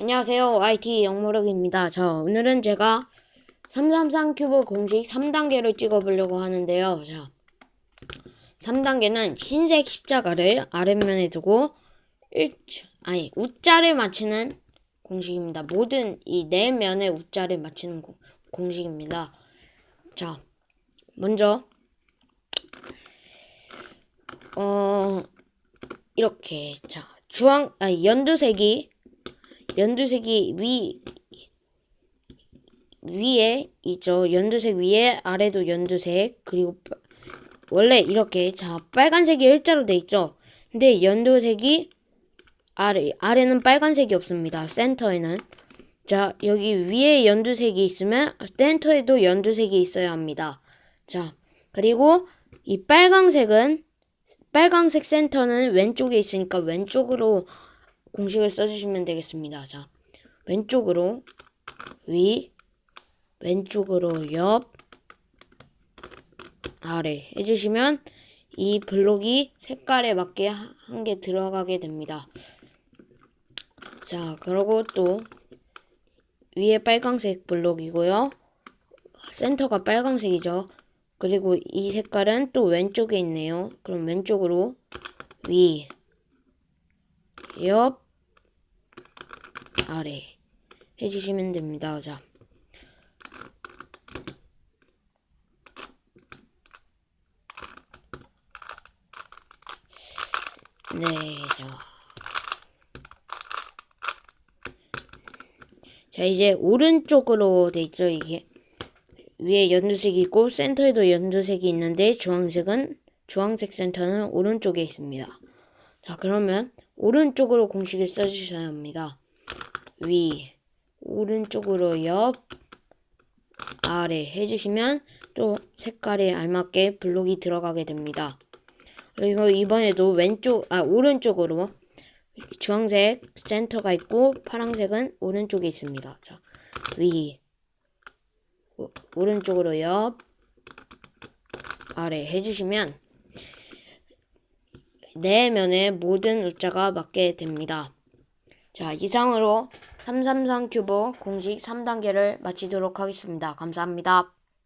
안녕하세요. YT 영모력입니다. 자, 오늘은 제가 333 큐브 공식 3단계를 찍어보려고 하는데요. 자, 3단계는 흰색 십자가를 아랫면에 두고 일, 아니, 우자를 맞추는 공식입니다. 모든 이 네 면에 우자를 맞추는 공, 공식입니다. 자, 먼저 어 이렇게 자 주황 아니 연두색이 연두색이 위 위에 있죠. 연두색 위에 아래도 연두색 그리고 빠- 원래 이렇게 자 빨간색이 일자로 돼 있죠. 근데 연두색이 아래 아래는 빨간색이 없습니다. 센터에는 자 여기 위에 연두색이 있으면 센터에도 연두색이 있어야 합니다. 자 그리고 이 빨강색은 빨강색 센터는 왼쪽에 있으니까 왼쪽으로 공식을 써주시면 되겠습니다. 자, 왼쪽으로 위, 왼쪽으로 옆, 아래 해주시면 이 블록이 색깔에 맞게 한 개 들어가게 됩니다. 자, 그리고 또 위에 빨강색 블록이고요. 센터가 빨강색이죠. 그리고 이 색깔은 또 왼쪽에 있네요. 그럼 왼쪽으로 위, 옆, 아래 해주시면 됩니다. 자. 네, 자. 자, 이제 오른쪽으로 돼 있죠, 이게. 위에 연두색이 있고 센터에도 연두색이 있는데 주황색은 주황색 센터는 오른쪽에 있습니다. 자 그러면 오른쪽으로 공식을 써주셔야 합니다. 위 오른쪽으로 옆 아래 해주시면 또 색깔에 알맞게 블록이 들어가게 됩니다. 그리고 이번에도 왼쪽 아 오른쪽으로 주황색 센터가 있고 파란색은 오른쪽에 있습니다. 자, 위 오- 오른쪽으로 옆 아래 해주시면 네 면에 모든 울자가 맞게 됩니다. 자 이상으로 333 큐브 공식 3단계를 마치도록 하겠습니다. 감사합니다.